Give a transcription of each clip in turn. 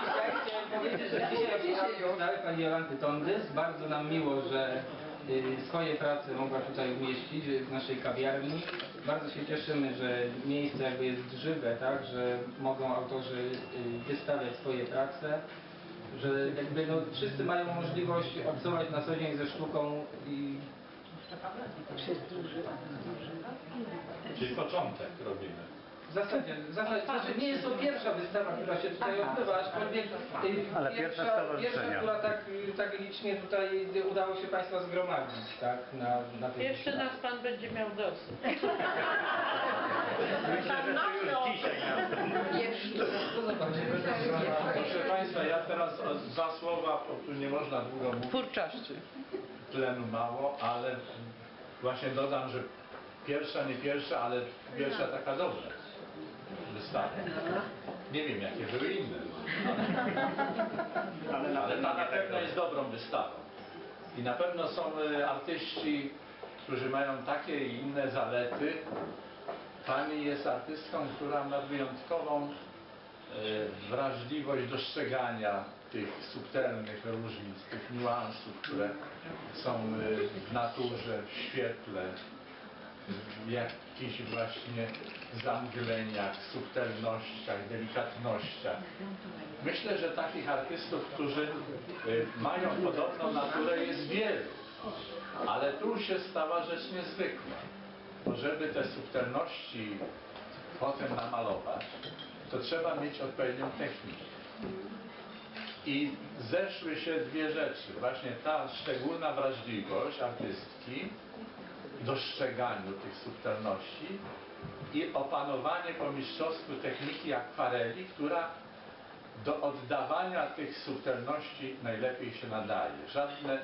Dzisiaj chciałem powiedzieć, że dzisiaj przyjechał cały pani Jolanty Tondys. Bardzo nam miło, że y, swoje prace mogła tutaj umieścić w naszej kawiarni. Bardzo się cieszymy, że miejsce jakby jest żywe, tak, że mogą autorzy y, wystawiać swoje prace, że jakby no, wszyscy mają możliwość obcować na co dzień ze sztuką i Czyli początek robimy. W zasadzie, w zasadzie znaczy nie jest to pierwsza wystawa, która się tutaj odbywa, aczkolwiek y, Ale pierwsza stowarzyszenia. pierwsza, która tak, y, tak licznie tutaj udało się Państwa zgromadzić, tak, na, na tej Jeszcze wystawie. nas Pan będzie miał dosyć. Myślę, że to już dzisiaj nastąpi. To zobaczymy. Proszę Państwa, ja teraz o- dwa słowa, bo tu nie można długo mówić, Twórczości. tlenu mało, ale właśnie dodam, że pierwsza, nie pierwsza, ale pierwsza taka dobra Nie wiem, jakie były inne, Ale ale ta na pewno jest dobrą wystawą. I na pewno są e, artyści, którzy mają takie i inne zalety. Pani jest artystką, która ma wyjątkową e, wrażliwość dostrzegania tych subtelnych różnic, tych niuansów, które są e, w naturze, w świetle, jakichś właśnie zamgleniach, subtelnościach, delikatnościach. Myślę, że takich artystów, którzy y, mają podobną naturę jest wielu, ale tu się stała rzecz niezwykła. Bo żeby te subtelności potem namalować, to trzeba mieć odpowiednią technikę. I zeszły się dwie rzeczy. Właśnie ta szczególna wrażliwość artystki dostrzeganiu tych subtelności i opanowanie po mistrzostwu techniki akwareli, która do oddawania tych subtelności najlepiej się nadaje. Żadne,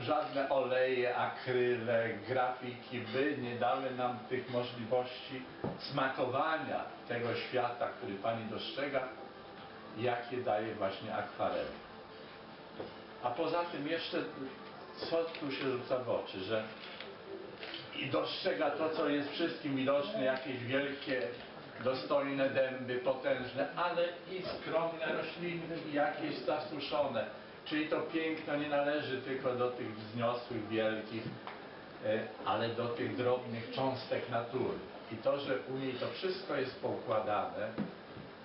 żadne oleje, akryle, grafiki by nie dały nam tych możliwości smakowania tego świata, który Pani dostrzega, jakie daje właśnie akwarel. A poza tym jeszcze, co tu się rzuca w oczy, że i dostrzega to, co jest wszystkim widoczne, jakieś wielkie, dostojne dęby, potężne, ale i skromne rośliny i jakieś zasuszone. Czyli to piękno nie należy tylko do tych wzniosłych, wielkich, e, ale do tych drobnych cząstek natury. I to, że u niej to wszystko jest poukładane,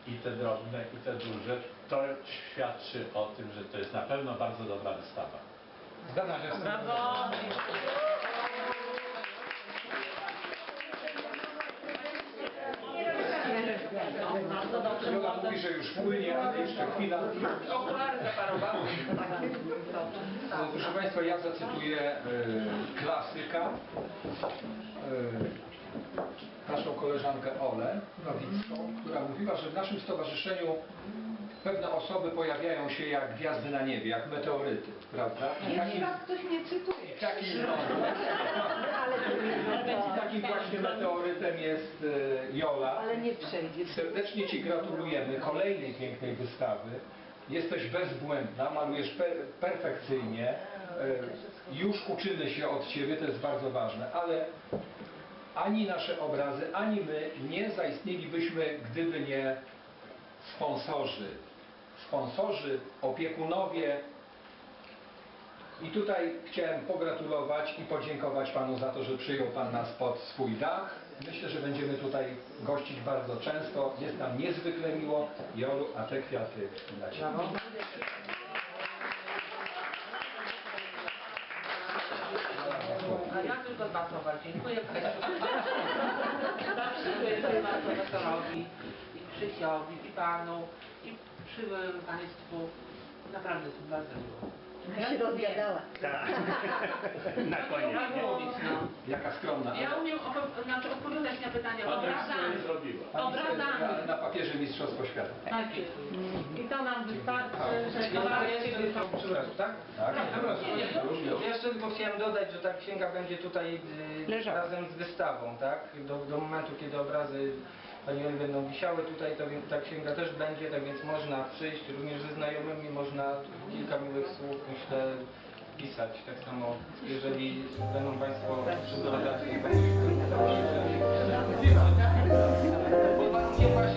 i te drobne, i te duże, to świadczy o tym, że to jest na pewno bardzo dobra wystawa. Zgadzam się z Brawo! Jola mówi, że już płynie, ale jeszcze chwila. Okulary zaparowały. No, proszę Państwa, ja zacytuję e, klasyka, e, naszą koleżankę Olę Nowicką, która mówiła, że w naszym stowarzyszeniu pewne osoby pojawiają się jak gwiazdy na niebie, jak meteoryty, prawda? I takim, ktoś mnie cytuje. takim, no, i takim właśnie meteorytem jest e, Jola. Ale nie przejdzie. Serdecznie Ci gratulujemy kolejnej pięknej wystawy. Jesteś bezbłędna, malujesz per, perfekcyjnie. E, Już uczymy się od Ciebie, to jest bardzo ważne, ale ani nasze obrazy, ani my nie zaistnielibyśmy, gdyby nie sponsorzy. Sponsorzy, opiekunowie, i tutaj chciałem pogratulować i podziękować Panu za to, że przyjął Pan nas pod swój dach. Myślę, że będziemy tutaj gościć bardzo często. Jest nam niezwykle miło. Jolu, a te kwiaty dla Ciebie. A ja tylko dwa słowa. Dziękuję Dziękuję bardzo Wesołowi i Krzysiowi, i Panu, i przybyłym Państwu. Naprawdę jest bardzo miło. Ja się rozgadała. Tak. Na koniec. Ja umiem mówić, no. Jaka skromna. Ja umiem opo- znaczy odpowiadać na pytania Pani obrazami. nic zrobiła. Pani obrazami. na, na papierze Mistrzostwo Świata. Tak jest. I to nam wystarczy, że Ja to jeszcze jest przepraszam, tak? Tak? Nie, nie, już. Jeszcze tylko chciałem dodać, że ta księga będzie tutaj y, Leżała. razem z wystawą, tak? Do, do momentu, kiedy obrazy Joli będą wisiały tutaj, to ta księga też będzie, tak więc można przyjść również ze znajomymi, można kilka miłych słów, myślę, wpisać. Tak samo, jeżeli będą Państwo przyprowadzać pod